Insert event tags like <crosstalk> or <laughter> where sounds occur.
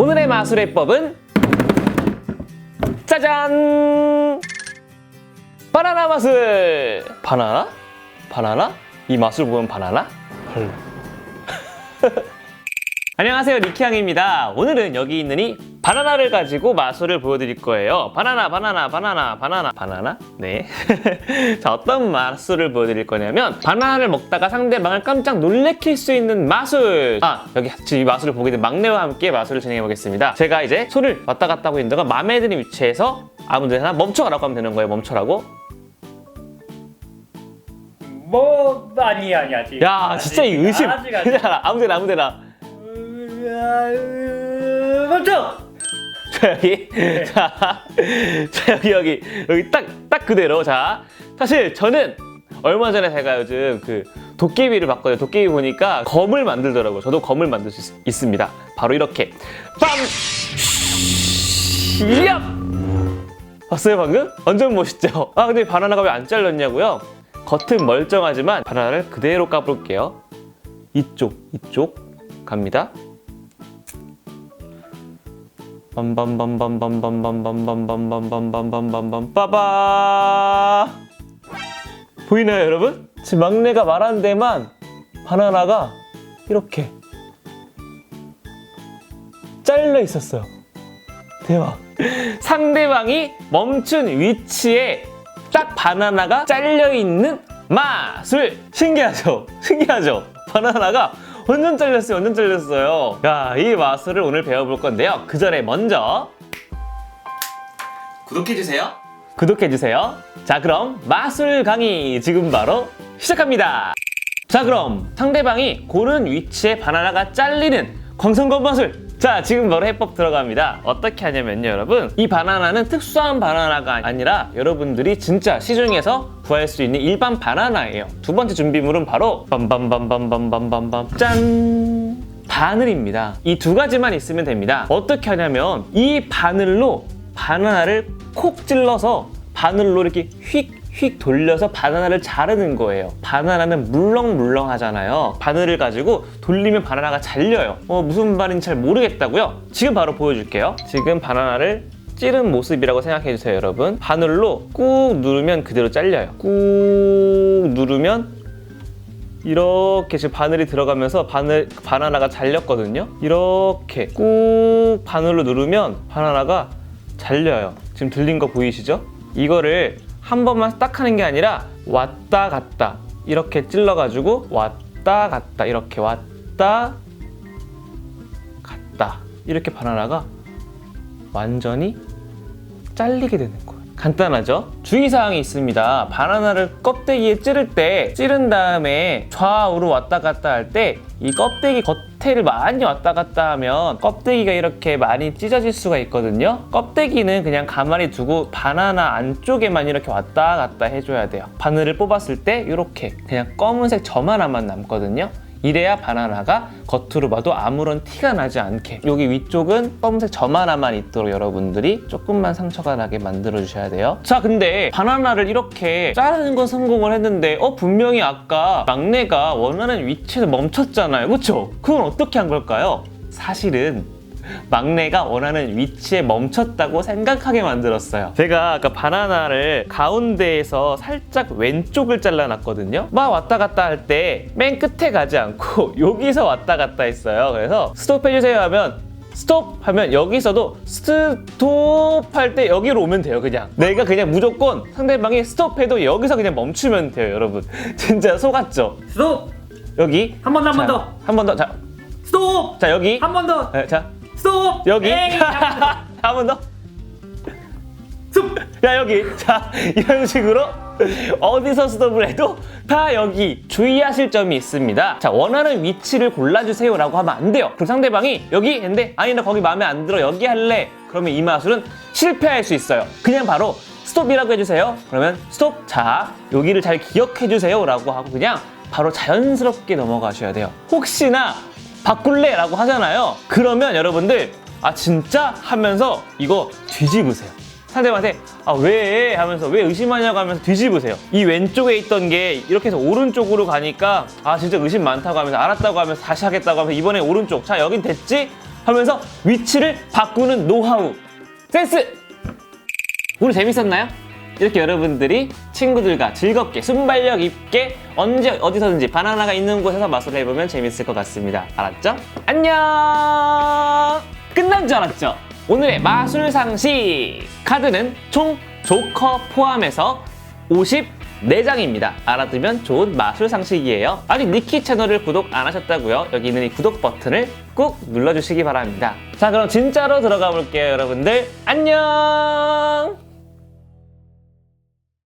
오늘의 마술해법은 짜잔! 바나나 마술! 바나나? 바나나? 이 마술 보면 바나나? 헐. <laughs> 안녕하세요 리키양입니다 오늘은 여기 있는 이 바나나를 가지고 마술을 보여드릴 거예요. 바나나 바나나 바나나 바나나. 바나나? 네. <laughs> 자 어떤 마술을 보여드릴 거냐면 바나나를 먹다가 상대방을 깜짝 놀래킬 수 있는 마술. 아 여기 지금 이 마술을 보게 된 막내와 함께 마술을 진행해 보겠습니다. 제가 이제 손을 왔다 갔다 하고 있는 동안 마음에 드는 위치에서 아무 데나 멈춰라고 하면 되는 거예요. 멈춰라고. 뭐 아니 아니 아직. 야 아직, 진짜 이 의심. 아직 아직. 그냥 <laughs> 아무데나 아무데나. 멈춰 자 여기 자, 자 여기 여기 여기 딱 딱 그대로. 자 사실 저는 얼마 전에 제가 요즘 그 도깨비를 봤거든요. 도깨비 보니까 검을 만들더라고요. 저도 검을 만들 수 있, 습니다. 바로 이렇게. 빰! 얍! 봤어요 방금? 완전 멋있죠? 아 근데 바나나가 왜 안 잘렸냐고요? 겉은 멀쩡하지만 바나나를 그대로 까볼게요. 이쪽 이쪽 갑니다 빰빰빰빰빰빰빰빰빰빰빰빰빰빰빰빰빰 빠바 보이나요 여러분? 지금 막내가 말한 데만 바나나가 이렇게 잘려 있었어요 대박 상대방이 멈춘 위치에 딱 바나나가 잘려 있는 마술 신기하죠? 신기하죠? 바나나가 완전 잘렸어요 완전 잘렸어요. 야이 마술을 오늘 배워볼 건데요. 그 전에 먼저 구독해주세요. 구독해주세요. 자 그럼 마술 강의 지금 바로 시작합니다. 자 그럼 상대방이 고른 위치에 바나나가 잘리는 광선검 마술. 자 지금 바로 해법 들어갑니다. 어떻게 하냐면요 여러분. 이 바나나는 특수한 바나나가 아니라 여러분들이 진짜 시중에서 구할 수 있는 일반 바나나예요 두 번째 준비물은 바로 빰빰빰빰빰빰빰빰 짠 바늘입니다 이 두 가지만 있으면 됩니다 어떻게 하냐면 이 바늘로 바나나를 콕 찔러서 바늘로 이렇게 휙휙 돌려서 바나나를 자르는 거예요. 바나나는 물렁물렁 하잖아요. 바늘을 가지고 돌리면 바나나가 잘려요. 어, 무슨 말인지 잘 모르겠다고요? 지금 바로 보여줄게요. 지금 바나나를 찌른 모습이라고 생각해 주세요, 여러분. 바늘로 꾹 누르면 그대로 잘려요. 꾹 누르면 이렇게 지금 바늘이 들어가면서 바늘, 바나나가 잘렸거든요. 이렇게 꾹 바늘로 누르면 바나나가 잘려요. 지금 들린 거 보이시죠? 이거를 한 번만 딱 하는 게 아니라 왔다 갔다 이렇게 찔러가지고 왔다 갔다 이렇게 왔다 갔다 이렇게 바나나가 완전히 잘리게 되는 거예요. 간단하죠? 주의사항이 있습니다. 바나나를 껍데기에 찌를 때 찌른 다음에 좌우로 왔다 갔다 할 때 이 껍데기 겉에를 많이 왔다 갔다 하면 껍데기가 이렇게 많이 찢어질 수가 있거든요. 껍데기는 그냥 가만히 두고 바나나 안쪽에만 이렇게 왔다 갔다 해줘야 돼요. 바늘을 뽑았을 때 이렇게 그냥 검은색 점 하나만 남거든요. 이래야 바나나가 겉으로 봐도 아무런 티가 나지 않게 여기 위쪽은 검은색 점 하나만 있도록 여러분들이 조금만 상처가 나게 만들어 주셔야 돼요 자 근데 바나나를 이렇게 자르는 건 성공을 했는데 어 분명히 아까 막내가 원하는 위치에서 멈췄잖아요 그쵸? 그건 어떻게 한 걸까요? 사실은 막내가 원하는 위치에 멈췄다고 생각하게 만들었어요. 제가 아까 바나나를 가운데에서 살짝 왼쪽을 잘라놨거든요. 막 왔다 갔다 할 때 맨 끝에 가지 않고 <laughs> 여기서 왔다 갔다 했어요. 그래서 스톱 해주세요 하면 스톱 하면 여기서도 스톱 할 때 여기로 오면 돼요 그냥. 내가 그냥 무조건 상대방이 스톱해도 여기서 그냥 멈추면 돼요 여러분. <laughs> 진짜 속았죠? 스톱! 여기? 한 번 더 한 번 더. 한 번 더. 자, 스톱! 자 여기? 한 번 더. 네, 자 스톱 여기? 한 번 더. <laughs> 스톱 야 여기. 자 이런 식으로 어디서 스톱을 해도 다 여기 주의하실 점이 있습니다. 자 원하는 위치를 골라주세요라고 하면 안 돼요. 그럼 상대방이 여기 했는데 아니 나 거기 마음에 안 들어. 여기 할래. 그러면 이 마술은 실패할 수 있어요. 그냥 바로 스톱이라고 해주세요. 그러면 스톱. 자 여기를 잘 기억해 주세요 라고 하고 그냥 바로 자연스럽게 넘어가셔야 돼요. 혹시나 바꿀래 라고 하잖아요. 그러면 여러분들 아 진짜? 하면서 이거 뒤집으세요. 상대방한테 아 왜? 하면서 왜 의심하냐고 하면서 뒤집으세요. 이 왼쪽에 있던 게 이렇게 해서 오른쪽으로 가니까 아 진짜 의심 많다고 하면서 알았다고 하면서 다시 하겠다고 하면서 이번에 오른쪽 자 여긴 됐지? 하면서 위치를 바꾸는 노하우. 센스! 오늘 재밌었나요? 이렇게 여러분들이 친구들과 즐겁게 순발력 있게 언제 어디서든지 바나나가 있는 곳에서 맛을 해보면 재밌을 것 같습니다. 알았죠? 안녕! 끝난 줄 알았죠? 오늘의 마술 상식 카드는 총 조커 포함해서 54장입니다. 알아두면 좋은 마술 상식이에요. 아직 니키 채널을 구독 안 하셨다고요? 여기 있는 이 구독 버튼을 꾹 눌러주시기 바랍니다. 자, 그럼 진짜로 들어가 볼게요, 여러분들. 안녕!